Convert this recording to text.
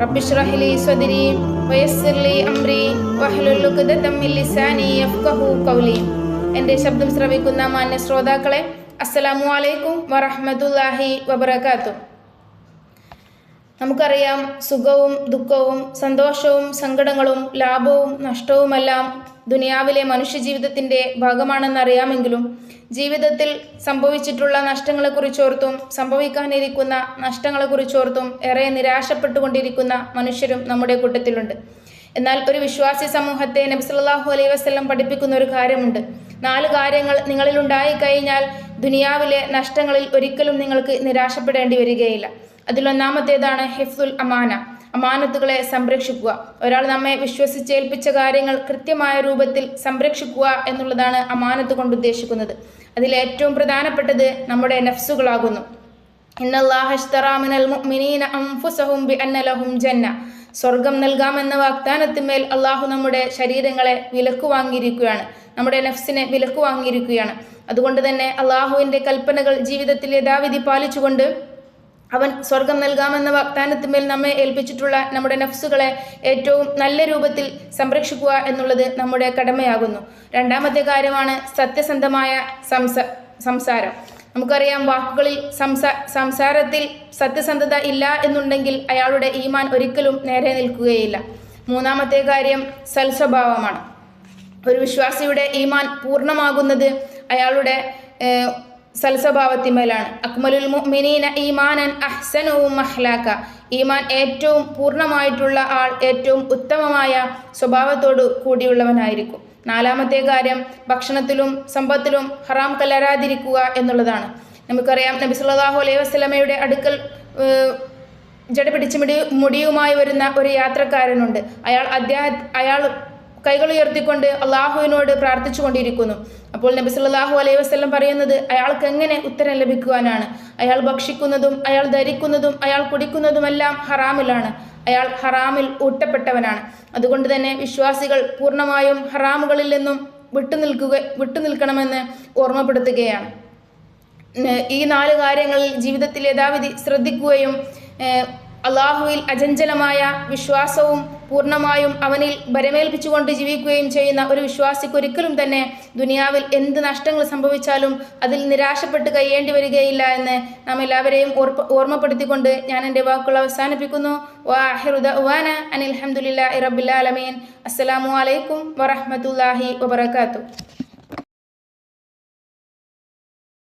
رب اشرح لي صدري ويسر لي أمري واحلل عقدة من لساني يفقه قولي എൻ്റെ ശബ്ദം ശ്രവിക്കുന്ന മാന്യ ശ്രോതാക്കളെ അസ്സലാമു അലൈക്കും വറഹ്മത്തുള്ളാഹി വബറകാതുഹു നമുക്കറിയാം സുഖവും ദുഃഖവും സന്തോഷവും സങ്കടങ്ങളും ലാഭവും നഷ്ടവുമെല്ലാം ദുനിയാവിലെ മനുഷ്യജീവിതത്തിന്റെ ഭാഗമാണെന്നറിയാമെങ്കിലും ജീവിതത്തിൽ സംഭവിച്ചിട്ടുള്ള നഷ്ടങ്ങളെക്കുറിച്ചോർത്തും സംഭവിക്കാനിരിക്കുന്ന നഷ്ടങ്ങളെക്കുറിച്ചോർത്തും ഏറെ നിരാശപ്പെട്ടുകൊണ്ടിരിക്കുന്ന മനുഷ്യരും നമ്മുടെ കൂട്ടത്തിലുണ്ട്. എന്നാൽ ഒരു വിശ്വാസി സമൂഹത്തെ നബി സല്ലല്ലാഹു അലൈഹി വസല്ലം പഠിപ്പിക്കുന്ന ഒരു കാര്യമുണ്ട്. നാല് കാര്യങ്ങൾ നിങ്ങളിൽ ഉണ്ടായി കഴിഞ്ഞാൽ ദുനിയാവിലെ നഷ്ടങ്ങളിൽ ഒരിക്കലും നിങ്ങൾക്ക് നിരാശപ്പെടേണ്ടി വരികയില്ല. അതിലൊന്നാമത്തേതാണ് ഹിഫ്സുൽ അമാന. അമാനത്തുകളെ സംരക്ഷിക്കുക. ഒരാൾ നമ്മെ വിശ്വസിച്ചേൽപ്പിച്ച കാര്യങ്ങൾ കൃത്യമായ രൂപത്തിൽ സംരക്ഷിക്കുക എന്നുള്ളതാണ് അമാനത്ത് കൊണ്ട് ഉദ്ദേശിക്കുന്നത്. അതിൽ ഏറ്റവും പ്രധാനപ്പെട്ടത് നമ്മുടെ നഫ്സുകളാകുന്നു. ജന്ന. സ്വർഗം നൽകാമെന്ന വാഗ്ദാനത്തിന്മേൽ അള്ളാഹു നമ്മുടെ ശരീരങ്ങളെ വിലക്ക് വാങ്ങിയിരിക്കുകയാണ്. നമ്മുടെ നഫ്സിനെ വിലക്ക് വാങ്ങിയിരിക്കുകയാണ്. അതുകൊണ്ട് തന്നെ അള്ളാഹുവിന്റെ കൽപ്പനകൾ ജീവിതത്തിൽ യഥാവിധി പാലിച്ചുകൊണ്ട് അവൻ സ്വർഗം നൽകാമെന്ന വാഗ്ദാനത്തിന്മേൽ നമ്മെ ഏൽപ്പിച്ചിട്ടുള്ള നമ്മുടെ നഫ്സുകളെ ഏറ്റവും നല്ല രൂപത്തിൽ സംരക്ഷിക്കുക എന്നുള്ളത് നമ്മുടെ കടമയാകുന്നു. രണ്ടാമത്തെ കാര്യമാണ് സത്യസന്ധമായ സംസ സംസാരം. നമുക്കറിയാം വാക്കുകളിൽ സംസാ സംസാരത്തിൽ സത്യസന്ധത ഇല്ല എന്നുണ്ടെങ്കിൽ അയാളുടെ ഈമാൻ ഒരിക്കലും നേരെ നിൽക്കുകയില്ല. മൂന്നാമത്തെ കാര്യം സൽസ്വഭാവമാണ്. ഒരു വിശ്വാസിയുടെ ഈമാൻ പൂർണമാകുന്നത് അയാളുടെ സൽസ്വഭാവത്തിന്മേലാണ്. അക്മലുൽ മുഅ്മിനീന ഈമാനൻ അഹ്സനവും അഹ്ലാക്ക ഈമാൻ ഏറ്റവും പൂർണമായിട്ടുള്ള ആൾ ഏറ്റവും ഉത്തമമായ സ്വഭാവത്തോടു കൂടിയുള്ളവനായിരിക്കും. നാലാമത്തെ കാര്യം ഭക്ഷണത്തിലും സമ്പത്തിലും ഹറാം കലരാതിരിക്കുക എന്നുള്ളതാണ്. നമുക്കറിയാം നബി സല്ലല്ലാഹു അലൈഹി വസല്ലമയുടെ അടുക്കൽ ജട പിടിച്ച് മുടി മുടിയുമായി വരുന്ന ഒരു യാത്രക്കാരനുണ്ട്. അയാൾ അദ്ദേഹം അയാൾ കൈകൾ ഉയർത്തിക്കൊണ്ട് അള്ളാഹുവിനോട് പ്രാർത്ഥിച്ചു കൊണ്ടിരിക്കുന്നു അപ്പോൾ നബി സല്ലല്ലാഹു അലൈഹി വസ്ലം പറയുന്നത് അയാൾക്ക് എങ്ങനെ ഉത്തരം ലഭിക്കുവാനാണ്? അയാൾ ഭക്ഷിക്കുന്നതും അയാൾ ധരിക്കുന്നതും അയാൾ കുടിക്കുന്നതുമെല്ലാം ഹറാമിലാണ്. അയാൾ ഹറാമിൽ ഊട്ടപ്പെട്ടവനാണ്. അതുകൊണ്ട് തന്നെ വിശ്വാസികൾ പൂർണമായും ഹറാമുകളിൽ നിന്നും വിട്ടുനിൽക്കുക വിട്ടുനിൽക്കണമെന്ന് ഓർമ്മപ്പെടുത്തുകയാണ്. ഈ നാല് കാര്യങ്ങളിൽ ജീവിതത്തിൽ യഥാവിധി ശ്രദ്ധിക്കുകയും അള്ളാഹുവിൽ അചഞ്ചലമായ വിശ്വാസവും പൂർണമായും അവനിൽ ബരമേൽപ്പിച്ചുകൊണ്ട് ജീവിക്കുകയും ചെയ്യുന്ന ഒരു വിശ്വാസിക്ക് ഒരിക്കലും തന്നെ ദുനിയാവിൽ എന്ത് നഷ്ടങ്ങൾ സംഭവിച്ചാലും അതിൽ നിരാശപ്പെട്ട് കഴിയേണ്ടി വരികയില്ല എന്ന് നാം എല്ലാവരെയും ഓർമ്മപ്പെടുത്തിക്കൊണ്ട് ഞാൻ എന്റെ വാക്കുകൾ അവസാനിപ്പിക്കുന്നു. വാഹിറുദാന അനിൽഹമുല്ലാ റബ്ബുലാലമീൻ അസ്സലാമു അലൈക്കും വറഹമത്തല്ലാഹി വബർക്കാത്തു